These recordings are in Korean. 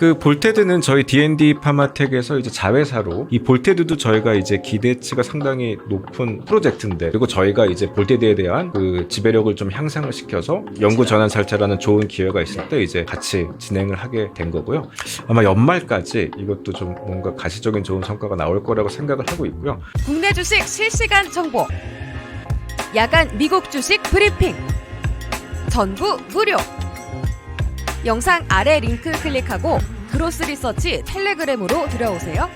그 볼테드는 저희 D&D 파마텍에서 이제 자회사로 이 볼테드도 저희가 이제 기대치가 상당히 높은 프로젝트인데 그리고 저희가 이제 볼테드에 대한 그 지배력을 좀 향상을 시켜서 연구 전환 살차라는 좋은 기회가 있을 때 이제 같이 진행을 하게 된 거고요. 아마 연말까지 이것도 좀 뭔가 가시적인 좋은 성과가 나올 거라고 생각을 하고 있고요. 국내 주식 실시간 정보. 야간 미국 주식 브리핑. 전부 무료. 영상 아래 링크 클릭하고 그로스 리서치 텔레그램으로 들어오세요.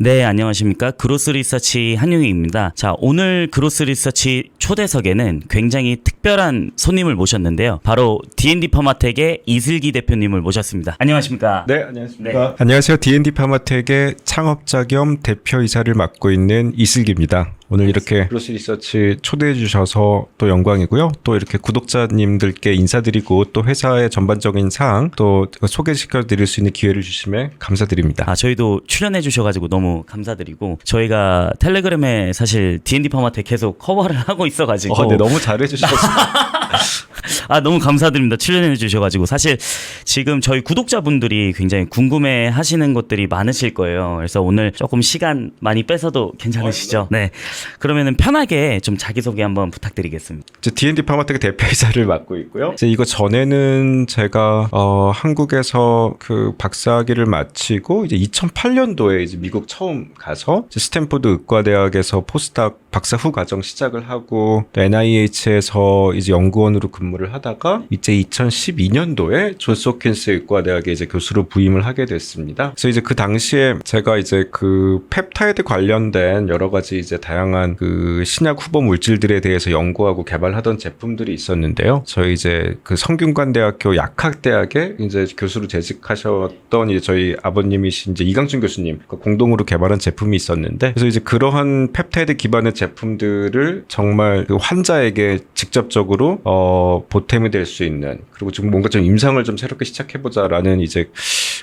네, 안녕하십니까. 그로스 리서치 한용희입니다. 자, 오늘 그로스 리서치 초대석에는 굉장히 특별한 손님을 모셨는데요. 바로 D&D 퍼마텍의 이슬기 대표님을 모셨습니다. 안녕하십니까. 네, 안녕하십니까. 안녕하세요. D&D 파마텍의 창업자 겸 대표이사를 맡고 있는 이슬기입니다. 오늘 이렇게 크로스 리서치 초대해 주셔서 또 영광이고요. 또 이렇게 구독자님들께 인사드리고 또 회사의 전반적인 사항 또 소개시켜 드릴 수 있는 기회를 주심에 감사드립니다. 아, 저희도 출연해 주셔가지고 너무 감사드리고 저희가 텔레그램에 사실 D&D 퍼마텍 계속 커버를 하고 있어가지고 어, 네, 너무 잘해 주셨습니다. 아 너무 감사드립니다. 출연해 주셔가지고. 사실 지금 저희 구독자분들이 굉장히 궁금해 하시는 것들이 많으실 거예요. 그래서 오늘 조금 시간 많이 뺏어도 괜찮으시죠? 네. 그러면은 편하게 좀 자기소개 한번 부탁드리겠습니다. 이제 D&D 파마텍의 대표이사를 맡고 있고요. 이제 이거 전에는 제가 어, 한국에서 그 박사학위를 마치고 이제 2008년도에 이제 미국 처음 가서 이제 스탠포드 의과대학에서 포스닥 박사 후 과정 시작을 하고 또 NIH에서 이제 연구원으로 근무를 하다가 이제 2012년도에 존스 홉킨스 의과대학에 이제 교수로 부임을 하게 됐습니다. 그래서 이제 그 당시에 제가 이제 그 펩타이드 관련된 여러 가지 이제 다양한 그 신약 후보 물질들에 대해서 연구하고 개발하던 제품들이 있었는데요. 저희 이제 그 성균관대학교 약학대학에 이제 교수로 재직하셨던 이제 저희 아버님이신 이제 이강준 교수님 그 공동으로 개발한 제품이 있었는데 그래서 이제 그러한 펩타이드 기반의 제품들을 정말 그 환자에게 직접적으로 어 보탬이 될 수 있는 그리고 좀 뭔가 좀 임상을 좀 새롭게 시작해보자라는 이제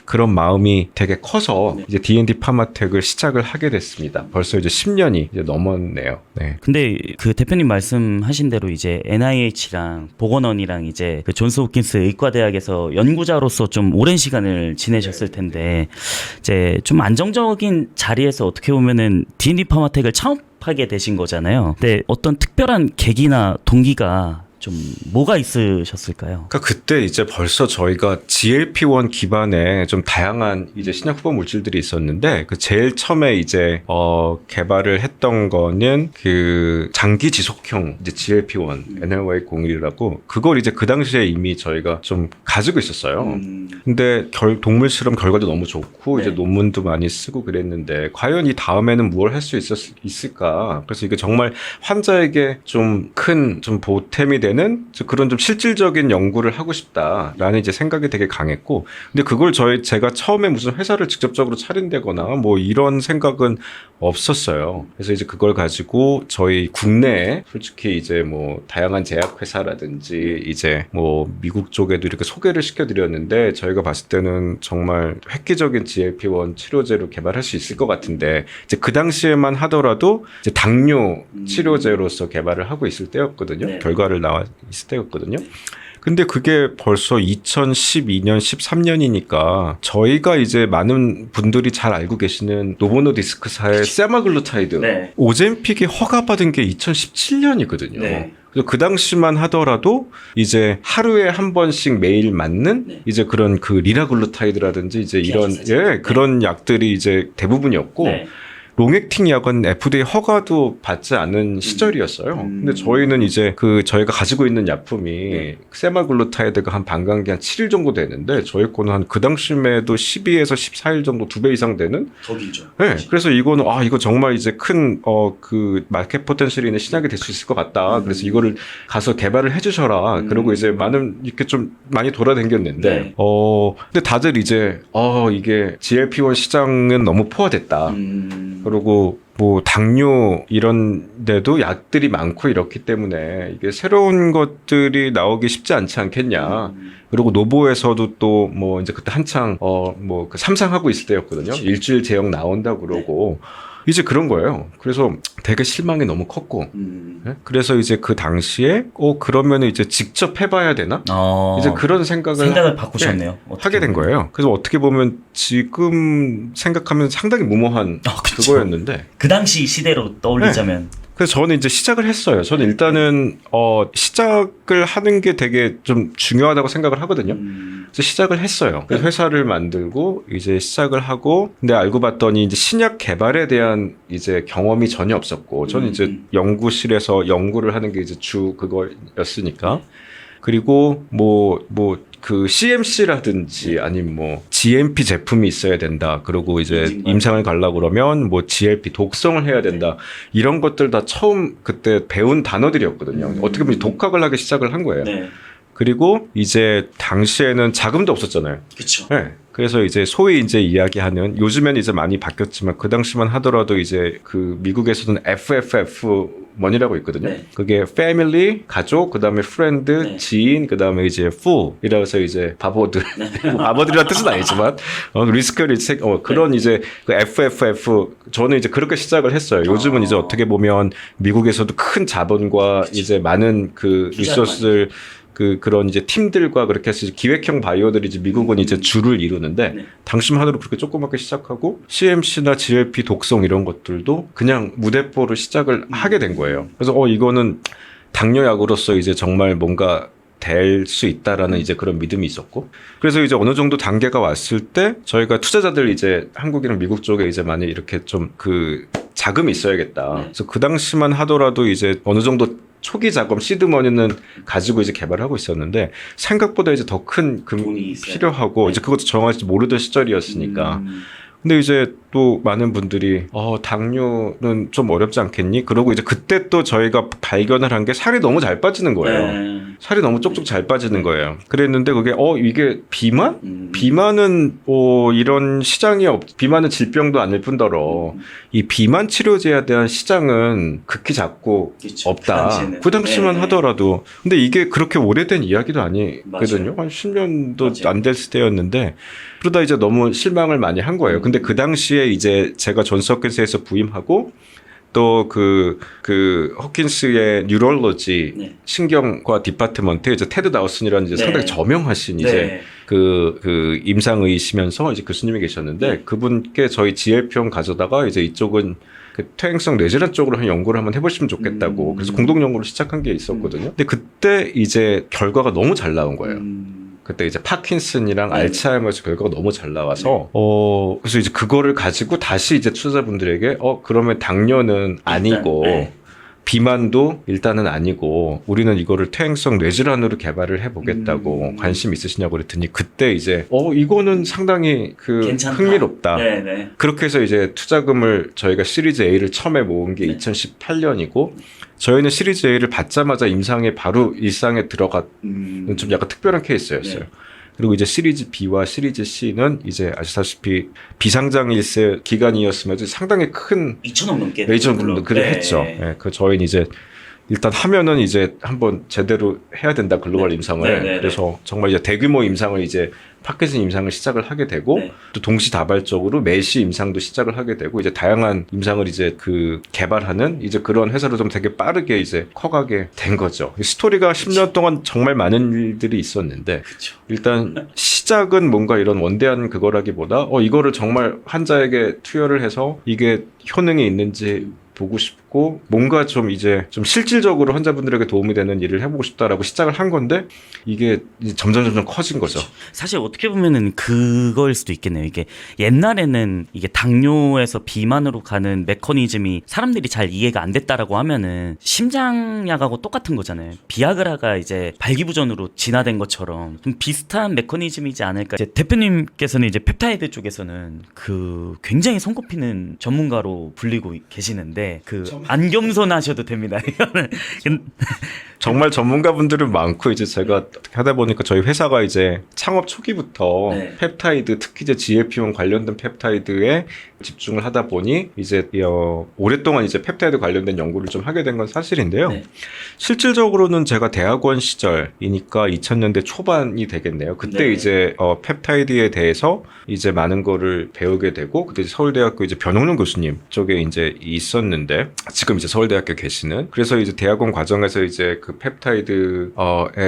그런 마음이 되게 커서 이제 D&D 파마텍을 시작을 하게 됐습니다. 벌써 이제 10년이 이제 넘었네요. 네. 근데 그 대표님 말씀하신 대로 이제 NIH랑 보건원이랑 이제 그 존스 홉킨스 의과대학에서 연구자로서 좀 오랜 시간을 지내셨을 텐데 이제 좀 안정적인 자리에서 어떻게 보면은 D&D 파마텍을 창업 하게 되신 거잖아요. 근데 어떤 특별한 계기나 동기가 좀 뭐가 있으셨을까요? 그러니까 그때 이제 벌써 저희가 GLP-1 기반의 좀 다양한 이제 신약 후보 물질들이 있었는데 그 제일 처음에 이제 어 개발을 했던 거는 그 장기 지속형 이제 GLP-1 NLY01이라고 그걸 이제 그 당시에 이미 저희가 좀 가지고 있었어요. 근데 결, 동물 실험 결과도 너무 좋고 이제 논문도 많이 쓰고 그랬는데 과연 이 다음에는 무엇 할 수 있을까? 그래서 이게 정말 환자에게 좀 큰좀 보탬이 되는 그런 좀 실질적인 연구를 하고 싶다라는 이제 생각이 되게 강했고 근데 그걸 저희 제가 처음에 무슨 회사를 직접적으로 차린다거나 뭐 이런 생각은 없었어요. 그래서 이제 그걸 가지고 저희 국내에 솔직히 이제 뭐 다양한 제약 회사라든지 이제 뭐 미국 쪽에도 이렇게 소개를 시켜드렸는데 저희가 봤을 때는 정말 획기적인 GLP-1 치료제로 개발할 수 있을 것 같은데 이제 그 당시에만 하더라도 이제 당뇨 치료제로서 개발을 하고 있을 때였거든요. 네. 결과를 나와 있을 때였거든요. 근데 그게 벌써 2012년, 13년이니까 저희가 이제 많은 분들이 잘 알고 계시는 노보노디스크사의 세마글루타이드 네. 오젠픽이 허가받은 게 2017년이거든요. 네. 그래서 그 당시만 하더라도 이제 하루에 한 번씩 매일 맞는 네. 이제 그런 그 리라글루타이드라든지 이제 이런. 예 그런 약들이 이제 대부분이었고 네. 롱액팅 약은 FDA 허가도 받지 않은 시절이었어요. 음. 근데 저희는 이제 그 저희가 가지고 있는 약품이 네. 세마글루타이드가 한 반감기 한 7일 정도 되는데 저희 거는 한 그 당시에도 12에서 14일 정도 두 배 이상 되는 더 길죠. 네, 그래서 이거는 아 이거 정말 이제 큰 어 그 마켓 포텐셜이 있는 신약이 될 수 있을 것 같다. 음. 그래서 이거를 가서 개발을 해 주셔라. 음. 그리고 이제 많은 이렇게 좀 많이 돌아다녔는데 네. 어 근데 다들 이제 어 이게 GLP-1 시장은 너무 포화됐다. 음. 그리고 뭐 당뇨 이런 데도 약들이 많고 이렇기 때문에 이게 새로운 것들이 나오기 쉽지 않지 않겠냐. 음. 그리고 노보에서도 또 뭐 이제 그때 한창 어 뭐 그 삼상하고 있을 때였거든요. 그치. 일주일 제형 나온다고 그러고 이제 그런 거예요. 그래서 되게 실망이 너무 컸고 음. 예? 그래서 이제 그 당시에 어 그러면 이제 직접 해봐야 되나? 어. 이제 그런 생각을 생각을 바꾸셨네요. 어떻게 하게 된 보면. 거예요. 그래서 어떻게 보면 지금 생각하면 상당히 무모한 아, 그쵸. 그거였는데 그 당시 시대로 떠올리자면 그래서 저는 이제 시작을 했어요. 저는 일단은 어 시작을 하는 게 되게 좀 중요하다고 생각을 하거든요. 음. 그래서 시작을 했어요. 그래서 회사를 만들고 이제 시작을 하고 근데 알고 봤더니 이제 신약 개발에 대한 이제 경험이 전혀 없었고 저는 음, 이제 음. 연구실에서 연구를 하는 게 이제 주 그거였으니까 그리고 뭐 뭐 그 CMC라든지 아니면 뭐 GMP 제품이 있어야 된다. 그리고 이제. 임상을 가려고 그러면 뭐 GLP 독성을 해야 된다. 이런 것들 다 처음 그때 배운 단어들이었거든요. 음. 어떻게 보면 독학을 하기 시작을 한 거예요. 네. 그리고 이제 당시에는 자금도 없었잖아요. 그렇죠. 네. 그래서 이제 소위 이제 이야기하는 요즘엔 이제 많이 바뀌었지만 그 당시만 하더라도 이제 그 미국에서는 FFF 원이라고 있거든요. 네. 그게 family, 가족, 그다음에 friend, 네. 지인, 그다음에 이제 fool 이라서 이제 바보들. 뭐 바보들이라는 뜻은 아니지만 어, 리스크 리스크 어, 그런 이제 그 FFF 저는 이제 그렇게 시작을 했어요. 요즘은 어. 이제 어떻게 보면 미국에서도 큰 자본과 그치. 이제 많은 그 리소스를 그 그런 이제 팀들과 그렇게 해서 기획형 바이오들이 이제 미국은 이제 주를 이루는데 네. 당시만 하도록 그렇게 조그맣게 시작하고 CMC나 GLP 독성 이런 것들도 그냥 무대포로 시작을 하게 된 거예요. 그래서 어 이거는 당뇨약으로서 이제 정말 뭔가 될 수 있다라는 이제 그런 믿음이 있었고 그래서 이제 어느 정도 단계가 왔을 때 저희가 투자자들 이제 한국이랑 미국 쪽에 이제 많이 이렇게 좀 그 자금이 있어야겠다. 네. 그래서 그 당시만 하더라도 이제 어느 정도 초기 작업 시드머니는 가지고 이제 개발하고 있었는데 생각보다 이제 더큰금 돈이 있어야 필요하고 네. 이제 그것도 정확히 모르던 시절이었으니까 음. 근데 이제 또 많은 분들이 어 당뇨는 좀 어렵지 않겠니? 그러고 이제 그때 또 저희가 발견을 한 게 살이 너무 잘 빠지는 거예요. 네. 살이 너무 쪽쪽 잘 빠지는 거예요. 그랬는데 그게 어 이게 비만? 음. 비만은 어 이런 시장이 없 비만은 질병도 아닐 뿐더러 음. 이 비만 치료제에 대한 시장은 극히 작고 그쵸. 없다. 그. 그 당시만 네. 하더라도 근데 이게 그렇게 오래된 이야기도 아니거든요. 맞아요. 한 10년도 맞아요. 안 됐을 때였는데 그러다 이제 너무 실망을 많이 한 거예요. 근데 그 당시에 이제 제가 존스홉킨스에서 부임하고 또그그 허킨스의 뉴럴로지 네. 신경과 디파트먼트 이제 테드 다우슨이라는 이제 네. 상당히 저명하신 이제 네. 그, 그, 임상의시면서 이제 교수님이 계셨는데, 네. 그분께 저희 GLP형 가져다가 이제 이쪽은 그 퇴행성 뇌질환 쪽으로 한 연구를 한번 해보시면 좋겠다고. 음. 그래서 공동 연구를 시작한 게 있었거든요. 근데 그때 이제 결과가 너무 잘 나온 거예요. 음. 그때 이제 파킨슨이랑 네. 알츠하이머스 결과가 너무 잘 나와서, 어, 그래서 이제 그거를 가지고 다시 이제 투자자분들에게, 어, 그러면 당뇨는 아니고, 네. 비만도 일단은 아니고 우리는 이거를 퇴행성 뇌질환으로 개발을 해보겠다고 음. 관심 있으시냐고 그랬더니 그때 이제 어 이거는 상당히 그 괜찮다. 흥미롭다. 네, 네. 그렇게 해서 이제 투자금을 저희가 시리즈 A를 처음에 모은 게 네. 2018년이고 저희는 시리즈 A를 받자마자 임상에 바로 일상에 들어갔는 음. 좀 약간 특별한 케이스였어요. 네. 그리고 이제 시리즈 B와 시리즈 C는 이제 아시다시피 비상장 일세 기간이었으면서 상당히 큰 2천 원 넘게 메이저 물론. 분들이 네. 했죠. 예, 그 저희는 이제 일단 하면은 이제 한번 제대로 해야 된다 글로벌 네. 임상을 네, 네, 네. 그래서 정말 이제 대규모 임상을 이제 파켓슨 임상을 시작을 하게 되고 네. 또 동시다발적으로 메시 임상도 시작을 하게 되고 이제 다양한 임상을 이제 그 개발하는 이제 그런 회사로 좀 되게 빠르게 이제 커가게 된 거죠. 이 스토리가 10년 동안 정말 많은 일들이 있었는데 그렇죠. 일단 시작은 뭔가 이런 원대한 그거라기보다 어 이거를 정말 환자에게 투여를 해서 이게 효능이 있는지 보고 싶고 뭔가 좀 이제 좀 실질적으로 환자분들에게 도움이 되는 일을 해보고 싶다라고 시작을 한 건데 이게 점점 점점 커진 거죠. 사실 어떻게 보면은 그거일 수도 있겠네요. 이게 옛날에는 이게 당뇨에서 비만으로 가는 메커니즘이 사람들이 잘 이해가 안 됐다라고 하면은 심장약하고 똑같은 거잖아요. 비아그라가 이제 발기부전으로 진화된 것처럼 좀 비슷한 메커니즘이지 않을까. 이제 대표님께서는 이제 펩타이드 쪽에서는 그 굉장히 손꼽히는 전문가로 불리고 계시는데 하는데 그안 겸손하셔도 됩니다. 이거는 정말 전문가분들은 많고 이제 제가 어떻게 하다 보니까 저희 회사가 이제 창업 초기부터 네. 펩타이드 특히 이제 GLP-1 관련된 펩타이드에 집중을 하다 보니 이제 어, 오랫동안 이제 펩타이드 관련된 연구를 좀 하게 된 건 사실인데요. 네. 실질적으로는 제가 대학원 시절이니까 2000년대 초반이 되겠네요. 그때 네. 이제 어, 펩타이드에 대해서 이제 많은 거를 배우게 되고 그때 서울대학교 이제 변홍룡 교수님 쪽에 이제 있었는데 지금 이제 서울대학교 계시는 그래서 이제 대학원 과정에서 이제 그 펩타이드의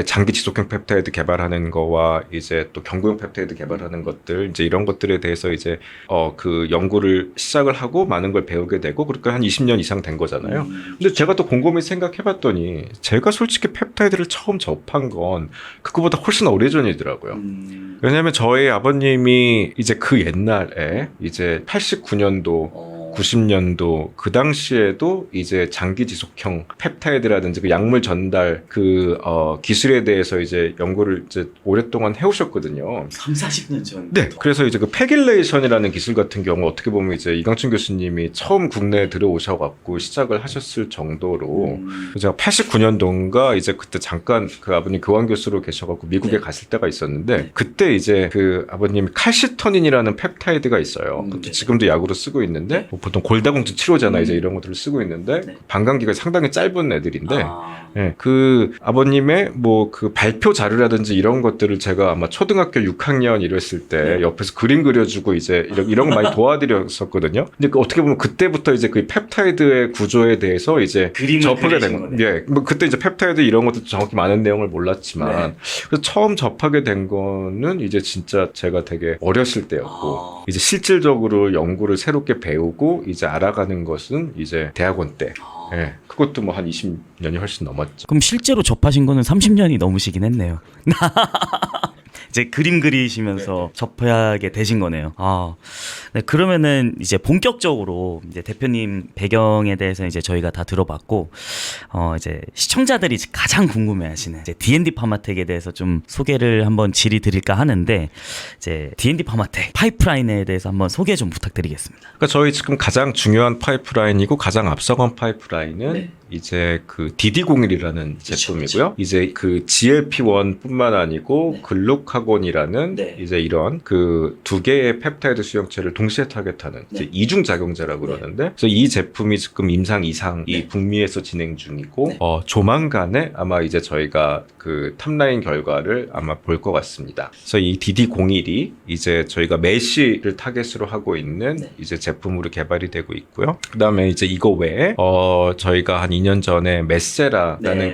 장기 지속형 펩타이드 개발하는 거와 이제 또 경구용 펩타이드 개발하는 것들 이제 이런 것들에 대해서 이제 어 그 연구 를 시작을 하고 많은 걸 배우게 되고 그러니까 한 20년 이상 된 거잖아요. 음. 근데 제가 또 곰곰이 생각해봤더니 제가 솔직히 펩타이드를 처음 접한 건 그거보다 훨씬 오래전이더라고요. 음. 왜냐하면 저희 아버님이 이제 그 옛날에 이제 89년도 어. 90년도 그 당시에도 이제 장기 지속형 펩타이드라든지 그 약물 전달 그 어, 기술에 대해서 이제 연구를 이제 오랫동안 해오셨거든요. 3, 40년 전. 네, 그래서 이제 그 패길레이션이라는 기술 같은 경우 어떻게 보면 이제 이강춘 교수님이 처음 국내에 들어오셔갖고 시작을 하셨을 정도로 음. 제가 89년도인가 이제 그때 잠깐 그 아버님 교환 교수로 계셔갖고 미국에 네. 갔을 때가 있었는데 네. 그때 이제 그 아버님이 칼시토닌이라는 펩타이드가 있어요. 음, 네. 지금도 약으로 쓰고 있는데 뭐 보통 골다공증 치료제나 음. 이제 이런 것들을 쓰고 있는데 네. 방광기가 상당히 짧은 애들인데 아. 예, 그 아버님의 뭐 그 발표 자료라든지 이런 것들을 제가 아마 초등학교 6학년 이랬을 때 네. 옆에서 그림 그려주고 이제 이런, 이런 거 많이 도와드렸었거든요. 근데 그 어떻게 보면 그때부터 이제 그 펩타이드의 구조에 대해서 이제 접하게 된 거. 거네요. 예, 뭐 그때 이제 펩타이드 이런 것도 정확히 많은 내용을 몰랐지만 네. 그래서 처음 접하게 된 거는 이제 진짜 제가 되게 어렸을 때였고 아. 이제 실질적으로 연구를 새롭게 배우고 이제 알아가는 것은 이제 대학원 때. 아. 예, 그것도 뭐 한 20년이 훨씬 넘었죠. 그럼 실제로 접하신 거는 30년이 넘으시긴 했네요. 이제 그림 그리시면서 접하게 되신 거네요. 아, 네, 그러면은 이제 본격적으로 이제 대표님 배경에 대해서 이제 저희가 다 들어봤고, 어, 이제 시청자들이 가장 궁금해하시는 이제 D&D 파마텍에 대해서 좀 소개를 한번 질의 드릴까 하는데, 이제 D&D 파마텍 파이프라인에 대해서 한번 소개 좀 부탁드리겠습니다. 그러니까 저희 지금 가장 중요한 파이프라인이고 가장 앞서간 파이프라인은 네. 이제 그 DD01이라는 제품이고요. 이제 그 GLP-1뿐만 아니고 글루카곤이라는 네. 이제 이런 그 두 개의 펩타이드 수용체를 동시에 타겟하는 네. 이중 작용제라고 그러는데 그래서 이 제품이 지금 임상 이상이 네. 북미에서 진행 중이고 네. 어, 조만간에 아마 이제 저희가 그 탑라인 결과를 아마 볼 것 같습니다. 그래서 이 DD01이 이제 저희가 메시를 타겟으로 하고 있는 네. 이제 제품으로 개발이 되고 있고요. 그다음에 이제 이거 외에 어 저희가 한 2년 전에 메세라라는 네, 네.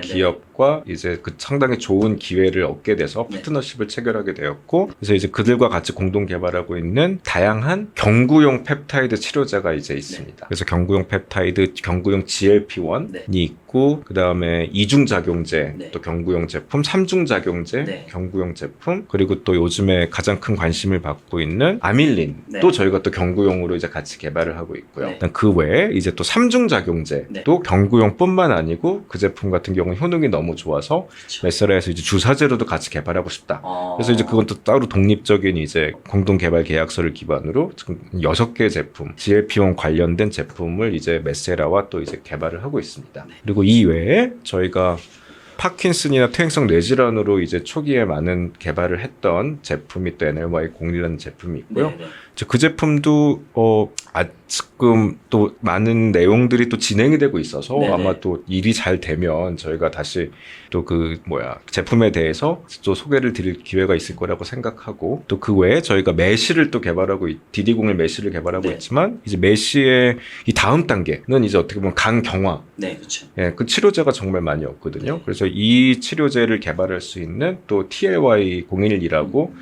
기업과 이제 그 상당히 좋은 기회를 얻게 돼서 네. 파트너십을 체결하게 되었고 그래서 이제 그들과 같이 공동 개발하고 있는 다양한 경구용 펩타이드 치료제가 이제 있습니다. 그래서 경구용 펩타이드, 경구용 GLP-1이 네. 있고 그다음에 이중 작용제, 네. 또 경구용 제품, 삼중 작용제, 네. 경구용 제품, 그리고 또 요즘에 가장 큰 관심을 받고 있는 아밀린 네. 또 저희가 또 경구용으로 이제 같이 개발을 하고 있고요. 네. 일단 그 외에 이제 또 삼중 작용제 네. 또 경구용뿐만 아니고 그 제품 같은 경우는 효능이 너무 좋아서 그렇죠. 메세라에서 이제 주사제로도 같이 개발하고 싶다. 어. 그래서 이제 그건 또 따로 독립적인 이제 공동 개발 계약서를 기반으로 지금 여섯 개 제품, GLP-1 관련된 제품을 이제 메세라와 또 이제 개발을 하고 있습니다. 네. 그리고 이 외에 저희가 파킨슨이나 퇴행성 뇌질환으로 이제 초기에 많은 개발을 했던 제품이 또 NLY01이라는 제품이 있고요. 네, 네. 그 제품도 어 아, 지금 또 많은 내용들이 또 진행이 되고 있어서 네네. 아마 또 일이 잘 되면 저희가 다시 또 그 뭐야 제품에 대해서 또 소개를 드릴 기회가 있을 거라고 생각하고 또 그 외에 저희가 메시를 또 개발하고 있- DD01 메시를 개발하고 네. 있지만 이제 메시의 이 다음 단계는 이제 어떻게 보면 간 경화 네, 그렇죠. 예, 그 치료제가 정말 많이 없거든요. 네. 그래서 이 치료제를 개발할 수 있는 또 TLY 01이라고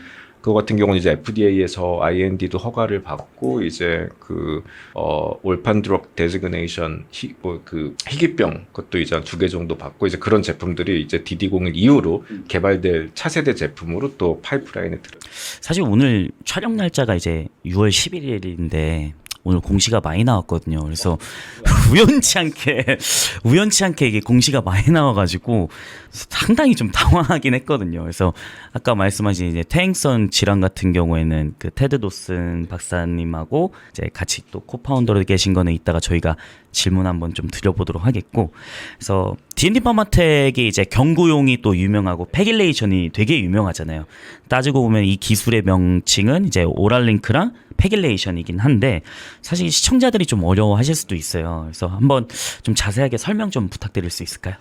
그거 같은 경우는 이제 FDA에서 IND도 허가를 받고 이제 그 어, 올판 드럭 데지그네이션 뭐그 희귀병 그것도 이제 한두개 정도 받고 이제 그런 제품들이 이제 DD01 이후로 음. 개발될 차세대 제품으로 또 파이프라인에 들어. 사실 오늘 촬영 날짜가 이제 6월 11일인데 오늘 공시가 많이 나왔거든요. 그래서 우연치 않게 우연치 않게 이게 공시가 많이 나와가지고 상당히 좀 당황하긴 했거든요. 그래서 아까 말씀하신 이제 태행성 질환 같은 경우에는 그 테드 도슨 박사님하고 이제 같이 또 코파운더로 계신 거는 이따가 저희가 질문 한번 좀 드려보도록 하겠고 그래서 D&D 파마텍이 이제 경구용이 또 유명하고 패길레이션이 되게 유명하잖아요. 따지고 보면 이 기술의 명칭은 이제 오랄 링크랑 패길레이션이긴 한데 사실 시청자들이 좀 어려워하실 수도 있어요. 그래서 한번 좀 자세하게 설명 좀 부탁드릴 수 있을까요?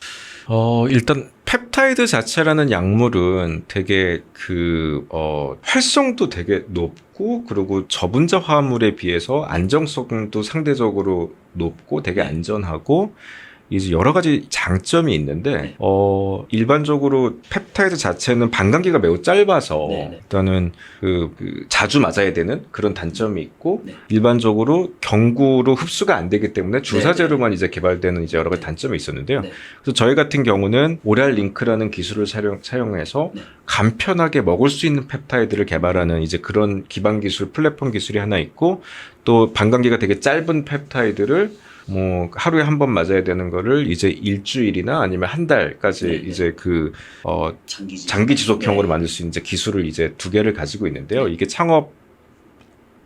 어, 일단 펩타이드 자체라는 약물은 되게 그, 어, 활성도 되게 높고, 그리고 저분자 화합물에 비해서 안정성도 상대적으로 높고 되게 안전하고, 이제 여러 가지 장점이 있는데, 어, 일반적으로 펩타이드 자체는 반감기가 매우 짧아서, 네 네. 일단은 그, 그 자주 맞아야 되는 그런 단점이 있고, 네. 일반적으로 경구로 흡수가 안 되기 때문에 주사제로만 이제 개발되는 이제 여러 가지 단점이 있었는데요. 네. 그래서 저희 같은 경우는 오랄 링크라는 기술을 사용, 사용해서 네. 간편하게 먹을 수 있는 펩타이드를 개발하는 이제 그런 기반 기술 플랫폼 기술이 하나 있고 또 반감기가 되게 짧은 펩타이드를 뭐 하루에 한 번 맞아야 되는 거를 이제 일주일이나 아니면 한 달까지 네, 네. 이제 그 어, 장기, 장기 지속형으로 만들 수 있는 이제 기술을 이제 두 개를 가지고 있는데요. 이게 창업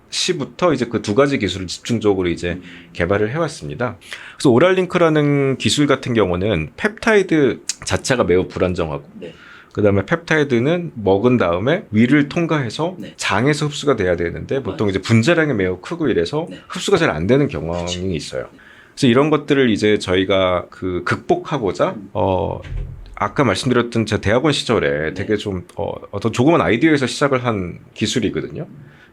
시부터 이제 그 두 가지 기술을 집중적으로 이제 개발을 해왔습니다. 그래서 오랄링크라는 기술 같은 경우는 펩타이드 자체가 매우 불안정하고 네. 그다음에 펩타이드는 먹은 다음에 위를 통과해서 네. 장에서 흡수가 돼야 되는데 보통 이제 분자량이 매우 크고 이래서 네. 흡수가 잘 안 되는 경향이 있어요. 그래서 이런 것들을 이제 저희가 그 극복하고자 어 아까 말씀드렸던 제 대학원 시절에 네. 되게 좀 어, 어떤 조그만 아이디어에서 시작을 한 기술이거든요.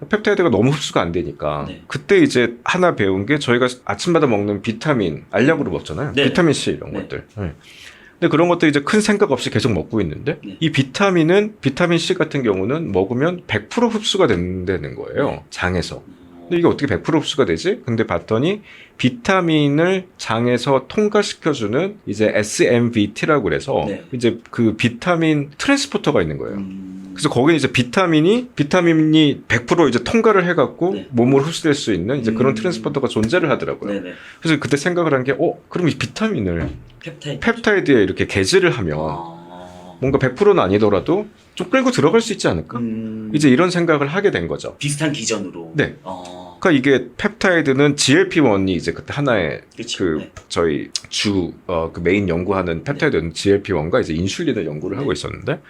펩타이드가 너무 흡수가 안 되니까 네. 그때 이제 하나 배운 게 저희가 아침마다 먹는 비타민 알약으로 먹잖아요. 네. 비타민 C 이런 네. 것들. 네. 근데 그런 것들 이제 큰 생각 없이 계속 먹고 있는데 네. 이 비타민은 비타민 C 같은 경우는 먹으면 100% 흡수가 된다는 거예요. 네. 장에서. 근데 이게 어떻게 100% 흡수가 되지? 근데 봤더니 비타민을 장에서 통과시켜주는 이제 SMVT라고 그래서 네. 이제 그 비타민 트랜스포터가 있는 거예요. 음. 그래서 거기는 이제 비타민이 비타민이 100% 이제 통과를 해갖고 네. 몸으로 흡수될 수 있는 이제 그런 음. 트랜스포터가 존재를 하더라고요. 네네. 그래서 그때 생각을 한 게, 어, 그럼 이 비타민을 펩타이드. 펩타이드에 이렇게 게재를 하면 아. 뭔가 100%는 아니더라도 좀 끌고 들어갈 수 있지 않을까? 음. 이제 이런 생각을 하게 된 거죠. 비슷한 기전으로. 네. 어. 그러니까 이게 펩타이드는 GLP-1이 이제 그때 하나의 그치. 그 네. 저희 주 어, 그 메인 연구하는 펩타이드는 GLP-1과 이제 인슐린을 연구를 네. 하고 있었는데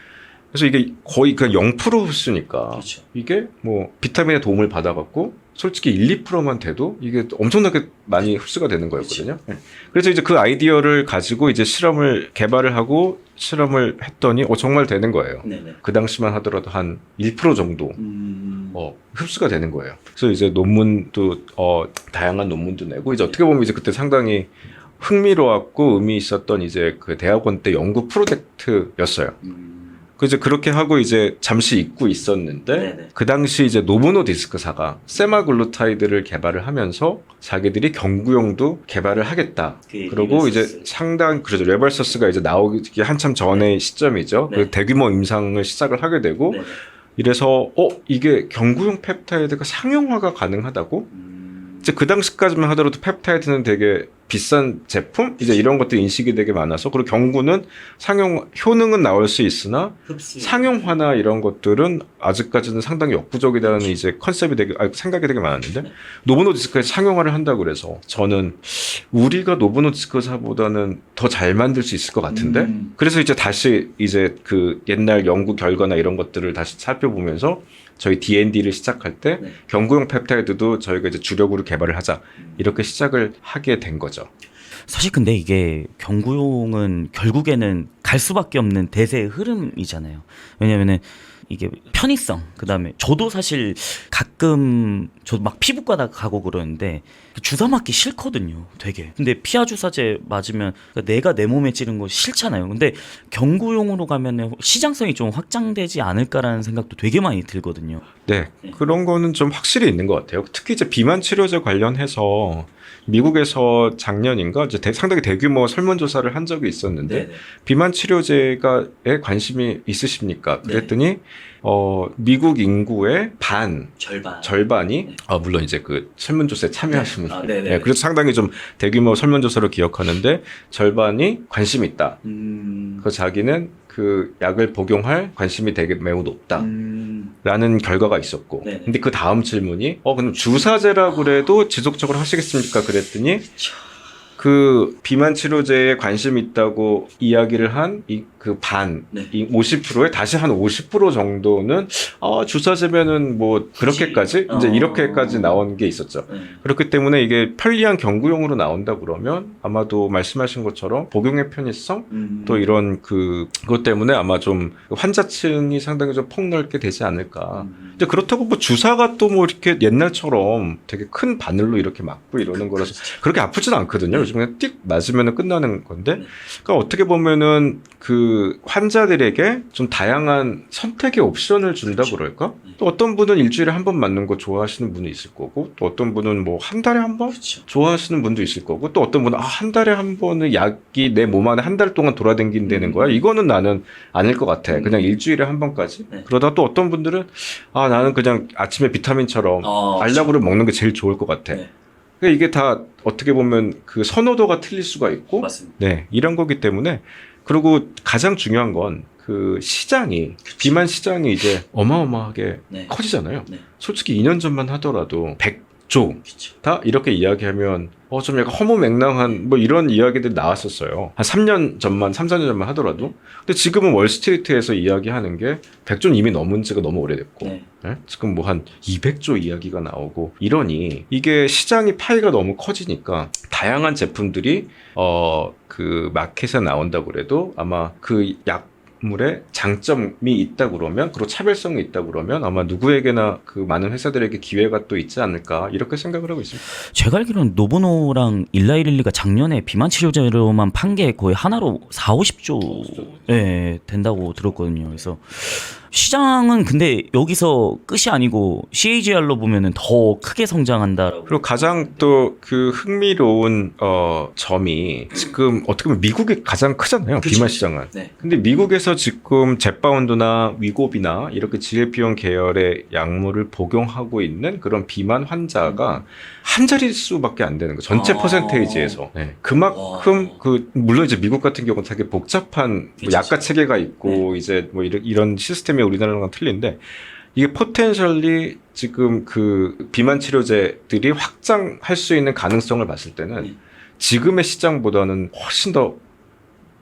그래서 이게 거의 그냥 0% 흡수니까 그렇죠. 이게 뭐 비타민의 도움을 받아갖고 솔직히 1, 2%만 돼도 이게 엄청나게 많이 흡수가 되는 거였거든요. 네. 그래서 이제 그 아이디어를 가지고 이제 실험을 개발을 하고 실험을 했더니 어, 정말 되는 거예요. 네네. 그 당시만 하더라도 한 1% 정도 음. 어, 흡수가 되는 거예요. 그래서 이제 논문도 어, 다양한 논문도 내고 이제 어떻게 보면 이제 그때 상당히 흥미로웠고 의미 있었던 이제 그 대학원 때 연구 프로젝트였어요. 음. 그 이제 그렇게 하고 이제 잠시 잊고 있었는데 네네. 그 당시 이제 노브노 디스크사가 세마글루타이드를 개발을 하면서 자기들이 경구용도 개발을 하겠다. 그 그리고 이제 레벌서스. 상당 그래서 레벌서스가 이제 나오기 한참 전의 시점이죠. 네. 그 대규모 임상을 시작을 하게 되고 네네. 이래서 어 이게 경구용 펩타이드가 상용화가 가능하다고? 음. 이제 그 당시까지만 하더라도 펩타이드는 되게 비싼 제품 이제 이런 것들이 인식이 되게 많아서 그리고 경구는 상용 효능은 나올 수 있으나 흡수. 상용화나 이런 것들은 아직까지는 상당히 역부족이라는 이제 컨셉이 되게 아, 생각이 되게 많았는데 네. 노브노 디스크에 상용화를 한다 그래서 저는 우리가 노브노 디스크사보다는 더 잘 만들 수 있을 것 같은데 음. 그래서 이제 다시 이제 그 옛날 연구 결과나 이런 것들을 다시 살펴보면서 저희 D&D를 시작할 때 네. 경구용 펩타이드도 저희가 이제 주력으로 개발을 하자 이렇게 시작을 하게 된 거죠. 사실 근데 이게 경구용은 결국에는 갈 수밖에 없는 대세의 흐름이잖아요. 왜냐면은 이게 편의성 그다음에 저도 사실 가끔 저도 막 피부과다 가고 그러는데 주사 맞기 싫거든요. 되게. 근데 피하 주사제 맞으면 그러니까 내가 내 몸에 찌른 거 싫잖아요. 근데 경구용으로 가면은 시장성이 좀 확장되지 않을까라는 생각도 되게 많이 들거든요. 네, 네. 그런 거는 좀 확실히 있는 것 같아요. 특히 이제 비만 치료제 관련해서 미국에서 작년인가 이제 대- 상당히 대규모 설문조사를 한 적이 있었는데 네. 비만 치료제가에 관심이 있으십니까? 네. 그랬더니 어 미국 인구의 반 절반. 절반이 네. 아 물론 이제 그 설문조사에 참여하신 분, 아, 네네. 네, 그래서 상당히 좀 대규모 설문조사로 기억하는데 절반이 관심 이 있다. 음. 그 자기는 그 약을 복용할 관심이 되게 매우 높다. 음. 라는 결과가 있었고. 네네. 근데 그 다음 질문이, 어, 그럼 주사제라 그래도 지속적으로 하시겠습니까? 그랬더니, 그 비만 치료제에 관심 있다고 이야기를 한 이 그 반, 네. 이 50%에 다시 한 50% 정도는, 아, 주사제면은 뭐, 그렇게까지? 이제 어. 이렇게까지 나온 게 있었죠. 네. 그렇기 때문에 이게 편리한 경구용으로 나온다 그러면 아마도 말씀하신 것처럼 복용의 편의성 음. 또 이런 그 그것 때문에 아마 좀 환자층이 상당히 좀 폭넓게 되지 않을까. 음. 이제 그렇다고 뭐 주사가 또 뭐 이렇게 옛날처럼 되게 큰 바늘로 이렇게 맞고 이러는 거라서 그렇죠. 그렇게 아프진 않거든요. 요즘 그냥 띡 맞으면 끝나는 건데. 네. 그러니까 어떻게 보면은 그 환자들에게 좀 다양한 선택의 옵션을 준다 그렇죠. 그럴까 네. 또 어떤 분은 일주일에 한 번 맞는 거 좋아하시는 분이 있을 거고 또 어떤 분은 뭐 한 달에 한번 그렇죠. 좋아하시는 분도 있을 거고 또 어떤 분은 아, 한 달에 한 번은 약이 내 몸 안에 한 달 동안 돌아다닌다는 음. 거야. 이거는 나는 아닐 것 같아. 음. 그냥 일주일에 한 번까지. 네. 그러다 또 어떤 분들은 아 나는 그냥 아침에 비타민처럼 어, 알약으로 먹는 게 제일 좋을 것 같아. 네. 그러니까 이게 다 어떻게 보면 그 선호도가 틀릴 수가 있고 맞습니다. 네 이런 거기 때문에 그리고 가장 중요한 건 그 시장이 비만 시장이 이제 어마어마하게 네. 커지잖아요. 네. 솔직히 2년 전만 하더라도 100 조 그렇죠. 다 이렇게 이야기하면 어 좀 약간 허무맹랑한 뭐 이런 이야기들이 나왔었어요. 한 3년 전만 3, 4년 전만 하더라도. 근데 지금은 월스트리트에서 이야기하는 게 100조 이미 넘은 지가 너무 오래됐고 네. 예? 지금 뭐 한 200조 이야기가 나오고 이러니 이게 시장이 파이가 너무 커지니까 다양한 제품들이 어 그 마켓에 나온다 그래도 아마 그 약 물에 장점이 있다 그러면 그리고 차별성이 있다 그러면 아마 누구에게나 그 많은 회사들에게 기회가 또 있지 않을까 이렇게 생각을 하고 있습니다. 제가 알기로는 노보노랑 일라이릴리가 작년에 비만 치료제로만 판 게 거의 하나로 4, 50조 예, 된다고 들었거든요. 그래서 시장은 근데 여기서 끝이 아니고 CAGR로 보면은 더 크게 성장한다라고. 그리고 가장 또 그 흥미로운 어 점이 지금 어떻게 보면 미국이 가장 크잖아요. 그쵸. 비만 시장은. 네. 근데 미국에서 지금 젯바운드나 위고비나 이렇게 GLP-1 계열의 약물을 복용하고 있는 그런 비만 환자가 한 자릿수밖에 안 되는 거 전체 아. 퍼센테이지에서 네. 그만큼 와. 그 물론 이제 미국 같은 경우는 되게 복잡한 뭐. 약가 체계가 있고 이제 뭐 이런, 이런 시스템이 우리나라랑 틀린데 이게 포텐셜리 지금 그 비만 치료제들이 확장할 수 있는 가능성을 봤을 때는 네. 지금의 시장보다는 훨씬 더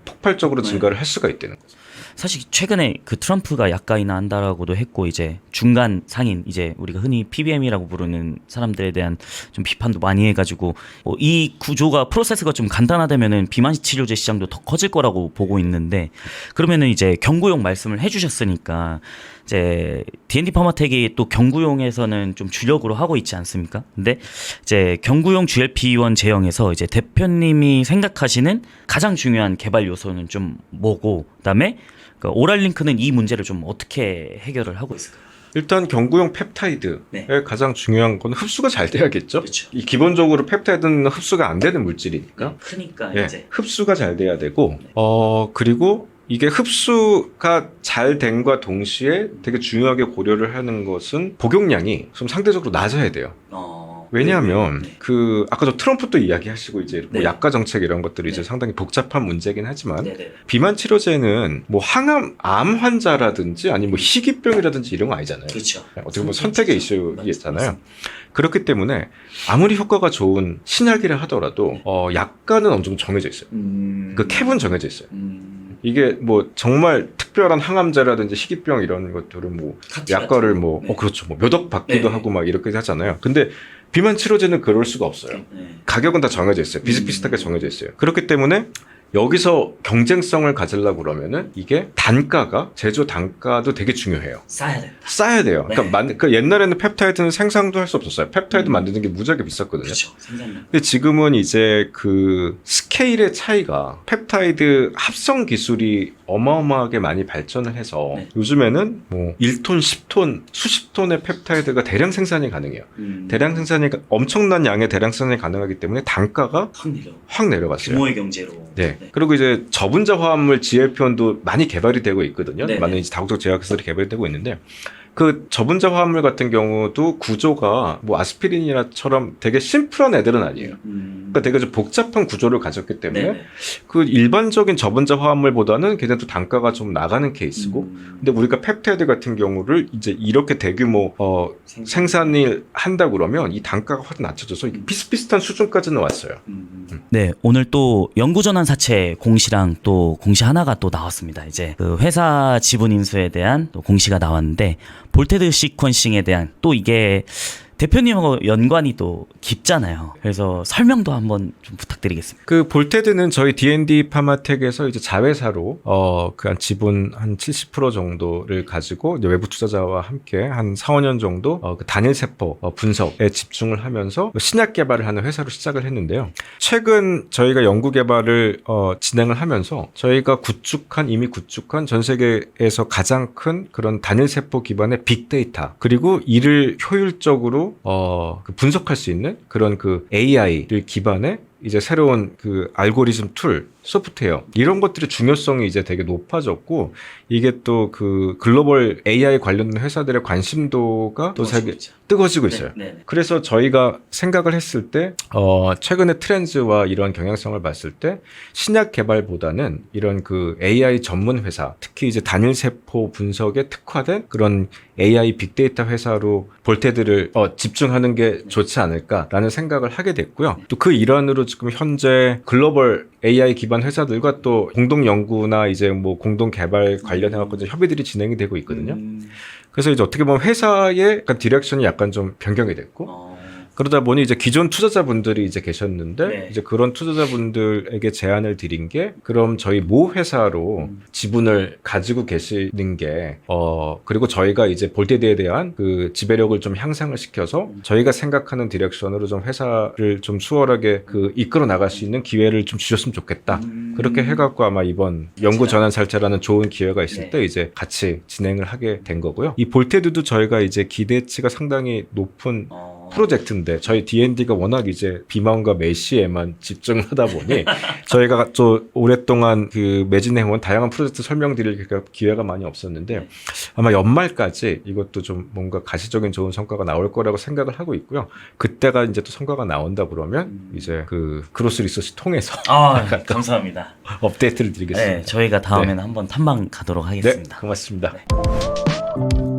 폭발적으로 네. 증가를 할 수가 있다는 거죠. 사실 최근에 그 트럼프가 약가이나 한다라고도 했고 이제 중간 상인 이제 우리가 흔히 PBM이라고 부르는 사람들에 대한 좀 비판도 많이 해가지고 뭐 이 구조가 프로세스가 좀 간단하다면은 비만 치료제 시장도 더 커질 거라고 보고 있는데 그러면은 이제 경구용 말씀을 해주셨으니까 이제 D&D 파마텍이 또 경구용에서는 좀 주력으로 하고 있지 않습니까? 근데 이제 경구용 GLP-1 제형에서 이제 대표님이 생각하시는 가장 중요한 개발 요소는 좀 뭐고 그다음에 그 오랄링크는 이 문제를 좀 어떻게 해결을 하고 있을까요? 일단 경구용 펩타이드의 네. 가장 중요한 건 흡수가 잘 돼야겠죠. 그렇죠. 이 기본적으로 펩타이드는 흡수가 안 되는 물질이니까 크니까 예, 흡수가 잘 돼야 되고 어 그리고 이게 흡수가 잘 됨과 동시에 되게 중요하게 고려를 하는 것은 복용량이 좀 상대적으로 낮아야 돼요. 어, 왜냐하면 네. 그 아까도 트럼프도 이야기하시고 이제 뭐 네. 약가 정책 이런 것들이 이제 네. 상당히 복잡한 문제긴 하지만 네, 네. 비만 치료제는 뭐 항암 암 환자라든지 아니 뭐 희귀병이라든지 이런 거 아니잖아요. 그렇죠. 어떻게 보면 선택의 이슈이잖아요. 그렇기 때문에 아무리 효과가 좋은 신약이라 하더라도 어 약간은 어느 정도 정해져 있어요. 음... 그 캡은 정해져 있어요. 음... 이게 뭐 정말 특별한 항암제라든지 희귀병 이런 것들은 뭐 약과를 뭐, 네. 어, 그렇죠. 뭐 몇 억 받기도 네. 하고 막 이렇게 하잖아요. 근데 비만 치료제는 그럴 수가 없어요. 네. 가격은 다 정해져 있어요. 비슷비슷하게 음. 정해져 있어요. 그렇기 때문에 여기서 경쟁성을 가지려고 그러면은 이게 단가가 제조 단가도 되게 중요해요. 싸야 된다. 싸야 돼요. 그러니까 네. 만, 그 옛날에는 펩타이드는 생산도 할 수 없었어요. 펩타이드 음. 만드는 게 무지하게 비쌌거든요. 그렇죠. 생산량. 근데 지금은 이제 그 스케일의 차이가 펩타이드 합성 기술이 어마어마하게 많이 발전을 해서 네. 요즘에는 뭐 1톤, 10톤, 수십 톤의 펩타이드가 대량 생산이 가능해요. 음, 대량 생산이 가- 엄청난 양의 대량 생산이 가능하기 때문에 단가가 확 내려. 확 내려갔어요. 규모의 경제로. 네. 그리고 이제 저분자 화합물 GLP-1도 많이 개발이 되고 있거든요. 네네. 많은 이제 다국적 제약사들이 개발이 되고 있는데 그 저분자 화합물 같은 경우도 구조가 뭐 아스피린이나처럼 되게 심플한 애들은 아니에요. 음, 그러니까 되게 좀 복잡한 구조를 가졌기 때문에 네네. 그 일반적인 저분자 화합물보다는 걔네도 단가가 좀 나가는 케이스고 음, 근데 우리가 펩타이드 같은 경우를 이제 이렇게 대규모 어, 생산. 생산을 한다 그러면 이 단가가 확 낮춰져서 이게 비슷비슷한 수준까지는 왔어요. 음. 네, 오늘 또 연구전환 사채 공시랑 또 공시 하나가 또 나왔습니다. 이제 그 회사 지분 인수에 대한 또 공시가 나왔는데 볼테드 시퀀싱에 대한 또 이게 대표님하고 연관이 또 깊잖아요. 그래서 설명도 한번 좀 부탁드리겠습니다. 그 볼테드는 저희 D&D 파마텍에서 이제 자회사로 어 그 한 지분 한 70% 정도를 가지고 이제 외부 투자자와 함께 한 4, 5년 정도 어 그 단일 세포 어, 분석에 집중을 하면서 신약 개발을 하는 회사로 시작을 했는데요. 최근 저희가 연구 개발을 어 진행을 하면서 저희가 구축한 이미 구축한 전 세계에서 가장 큰 그런 단일 세포 기반의 빅데이터 그리고 이를 효율적으로 어, 그 분석할 수 있는 그런 그 AI를 기반의 이제 새로운 그 알고리즘 툴, 소프트웨어 이런 것들의 중요성이 이제 되게 높아졌고 이게 또 그 글로벌 AI 관련된 회사들의 관심도가 또 세계 뜨거워지고 있어요. 네, 네. 그래서 저희가 생각을 했을 때, 어, 최근의 트렌즈와 이런 경향성을 봤을 때, 신약 개발보다는 이런 그 AI 전문 회사, 특히 이제 단일 세포 분석에 특화된 그런 AI 빅데이터 회사로 볼테드를 어, 집중하는 게 좋지 않을까라는 생각을 하게 됐고요. 또그 일환으로 지금 현재 글로벌 AI 기반 회사들과 또 공동 연구나 이제 뭐 공동 개발 관련해 갖고 이제 협의들이 진행이 되고 있거든요. 음, 그래서 이제 어떻게 보면 회사의 약간 디렉션이 약간 좀 변경이 됐고, 어, 그러다 보니 이제 기존 투자자분들이 이제 계셨는데 네. 이제 그런 투자자분들에게 제안을 드린 게 그럼 저희 모 회사로 음. 지분을 가지고 계시는 게 어 그리고 저희가 이제 볼테드에 대한 그 지배력을 좀 향상을 시켜서 음. 저희가 생각하는 디렉션으로 좀 회사를 좀 수월하게 그 이끌어 나갈 수 있는 기회를 좀 주셨으면 좋겠다. 음, 그렇게 해갖고 아마 이번 연구 전환 살차라는 좋은 기회가 있을 네. 때 이제 같이 진행을 하게 된 거고요. 이 볼테드도 저희가 이제 기대치가 상당히 높은 어, 프로젝트인데 저희 D&D가 워낙 이제 비만과 메시에만 집중을 하다 보니 저희가 또 오랫동안 그 매진해온 다양한 프로젝트 설명드릴 기회가- 많이 없었는데 아마 연말까지 이것도 좀 뭔가 가시적인 좋은 성과가 나올 거라고 생각을 하고 있고요. 그때가 이제 또 성과가 나온다 그러면 음. 이제 그 크로스 리서치 통해서 아, 감사합니다. 업데이트를 드리겠습니다. 네, 저희가 다음에는 한번 탐방 가도록 네, 하겠습니다. 고맙습니다. 네.